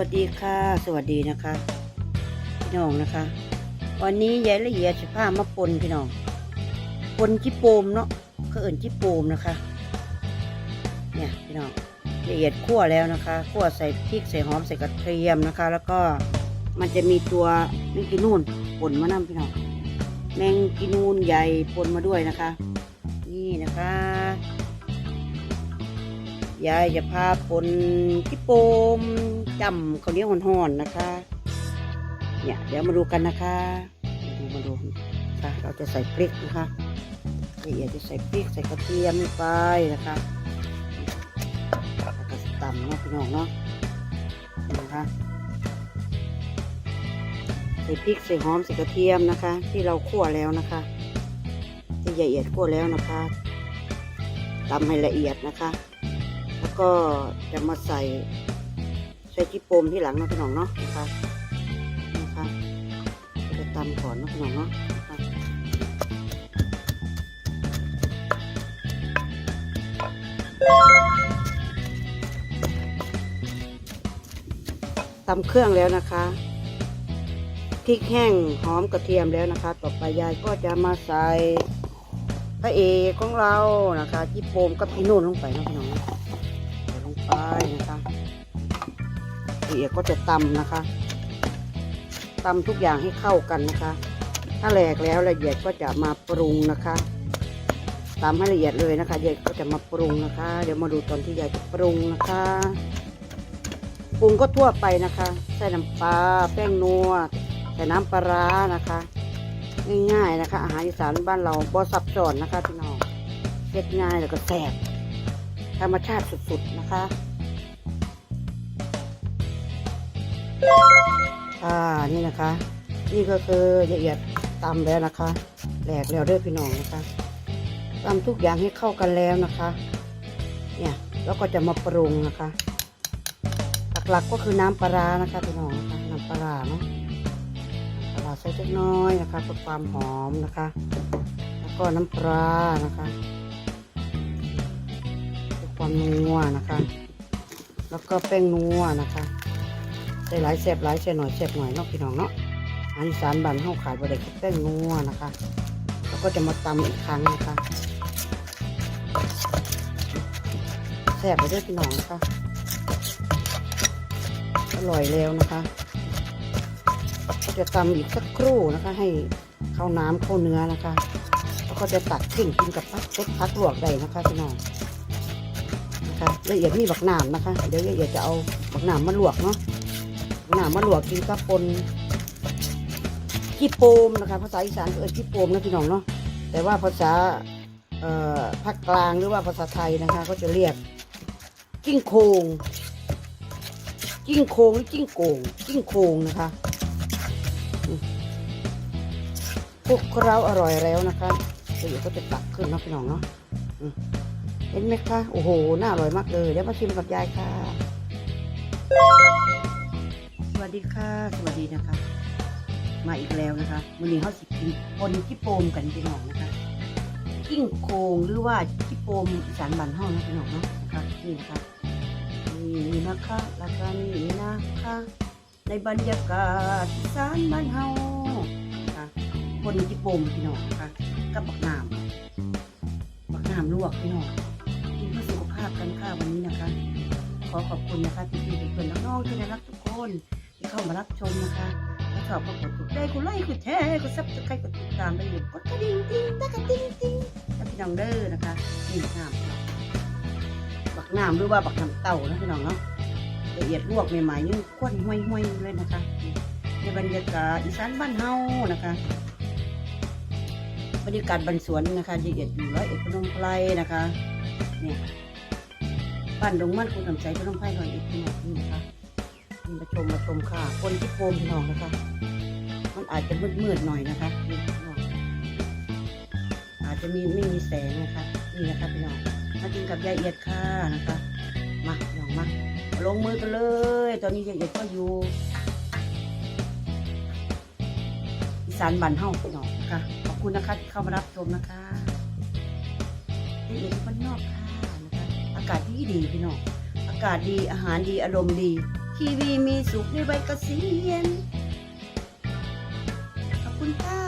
วัสดีค่ะ สวัสดีนะคะพี่น้องนะคะ วันนี้ยายละเอียดจะพามาปนพี่น้องปนจิโปมเนาะก็เอิ่นจิโปมนะคะ เนี่ยพี่น้องละเอียดคั่วแล้วนะคะคั่วใส่พริกใส่หอมใส่กระเทียมนะคะ แล้วก็มันจะมีตัวแมงกินูนปนมานำพี่น้องแมงกินูนใหญ่ปนมาด้วยนะคะ นี่นะคะ ยายจะพาปนจิโปมจำข้าเนียห่อนๆนะคะ เนี่ยเดี๋ยวมาดูกันนะคะมาดูมาดูนะคะเราจะใส่พริกนะคะละเอียดจะใส่พริกใส่กระเทียมไปนะคะแล้วก็ตำเนาะพี่น้องเนาะนะคะใส่พริกใส่หอมใส่กระเทียมนะคะ ที่เราคั่วแล้วนะคะที่ละเอียดคั่วแล้วนะคะตำให้ละเอียดนะคะ แล้วก็จะมาใส่ใส่ที่โปมที่หลังนะพี่น้องเนาะนะคะนะคะจะตำก่อนนะพี่น้องเนาะตำเครื่องแล้วนะคะพริกแห้งหอมกระเทียมแล้วนะคะ ต่อไปยายก็จะมาใส่พระเอกของเรานะคะ ที่โปมกับพี่นุ่นลงไปนะพี่น้องเนาะใส่ลง ไปนะคะละเอียก็จะตำนะคะตำทุกอย่างให้เข้ากันนะคะ ถ้าแหลกแล้วละเอียดก็จะมาปรุงนะคะตำให้ละเอียดเลยนะคะยายก็จะมาปรุงนะคะ เดี๋ยวมาดูตอนที่ยายจะปรุงนะคะปรุงก็ทั่วไปนะคะ ใส่น้ำปลาแป้งนัวใส่น้ำปลาร้านะคะ ง่ายๆนะคะ อาหารอีสานบ้านเราบ่ซับซ้อนนะคะพี่น้องเฮ็ดง่ายแล้วก็แซ่บ ธรรมชาติสุดๆนะคะอ่านี่นะคะ นี่ก็คือละเอียดตำแล้วนะคะแหลกแล้วเด้อพี่น้องนะคะตำทุกอย่างให้เข้ากันแล้วนะคะ เนี่ยแล้วก็จะมาปรุงนะคะ หลักๆก็คือน้ำปลานะคะพี่น้องนะคะน้ำปลาเนาะปลาใส่เล็กน้อยนะคะเพื่อความหอมนะคะ แล้วก็น้ำปลานะคะ นัวนะคะ แล้วก็แป้งนัวนะคะใส่หลายแซ่บหลายใส่หน่อยแซ่บหน่อยเนาะพี่น้องเนาะอาหารอีสานบ้านเฮาขายบ่ได้คือแป้งนัวนะคะ แล้วก็จะมาตำอีกครั้งนะคะแซ่บไปด้วยพี่น้องนะคะอร่อยแล้วนะคะจะตำอีกสักครู่นะคะ ให้เข้าน้ำเข้าเนื้อนะคะ แล้วก็จะตัดขึ้นกินกับพักเซ็ตพักลวกได้นะคะพี่น้อง นะคะละเอียดมีบักหนามนะคะ เดี๋ยวละเอียดจะเอาบักหนามมาลวกเนาะบักหนามมาลวกกินกับปนขี้โปมนะคะ ภาษาอีสานเอ่ยขี้โปมนะพี่น้องเนาะแต่ว่าภาษาภาคกลางหรือว่าภาษาไทยนะคะ ก็จะเรียกกิ้งโคงกิ้งโคงหรือกิ้งโกงกิ้งโคงนะคะพวกเราอร่อยแล้วนะคะเอียดก็จะตักขึ้นเนาะพี่น้องเนาะ เห็นไหมคะ โอ้โห น่าอร่อยมากเลย เดี๋ยวมาชิมกับยายค่ะ สวัสดีค่ะ สวัสดีนะคะ มาอีกแล้วนะคะวันนี้เขาสิกินปนจิโปมกันพี่น้องนะคะกิ้งโคงหรือว่าจิโปมอีสานบ้านเฮานะพี่น้องเนาะนะคะนี่นะคะนี่นะคะแล้วก็นี่นะคะ ในบรรยากาศอีสานบ้านเฮานะคะปนจิโปมพี่น้องนะคะกับบักน้ำบักน้ำลวกพี่น้อง กันค่ะวันนี้นะคะ ขอขอบคุณนะคะที่พี่เพื่อนน้องๆที่น่ารักทุกคนที่เข้ามารับชมนะคะถ้าชอบก็กดถูกใจกดไลค์กดแชร์กดซับสไครต์กดติดตามได้เลยกดกระดิ่งติ๊งตะกระดิ่งติ๊งแล้วพี่น้องเด้อนะคะนี่น้ำบักน้ำหรือว่าบักน้ำเต่านะพี่น้องเนาะละเอียดลวกใหม่ๆนี่ข้นห้วยๆเลยนะคะในบรรยากาศอีสานบ้านเฮานะคะบรรยากาศบันสวนนะคะละเอียดอยู่ร้อยเอ็ดพนมไพรนะคะเนี่ย บ้านดงมันคุณทำใจพนมไพรร้อยอ็ดพี่น้องนี่ะคะนี่มาชมมาชมค่ะคนที่โคมพี่น้องนะคะ มันอาจจะมืดๆหน่อยนะคะนี่พี่น้องอาจจะมีไม่มีแสงนะคะนี่นะคะพี่น้องมากินกับยายเอียดค่ะนะคะมาพี่องมาลงมือกันเลย ตอนนี้ยายเอียดก็อยู่อีสานบ้านเฮาพี่น้องนะคะขอบคุณนะคะที่เข้ามารับชมนะคะที่อยู่บนนอกค่ะากาศดีดีพี่น้อง อากาศดีอาหารดีอารมณ์ดี ทีวีมีสุขในใบกระสีเย็นขอบคุณค่ะ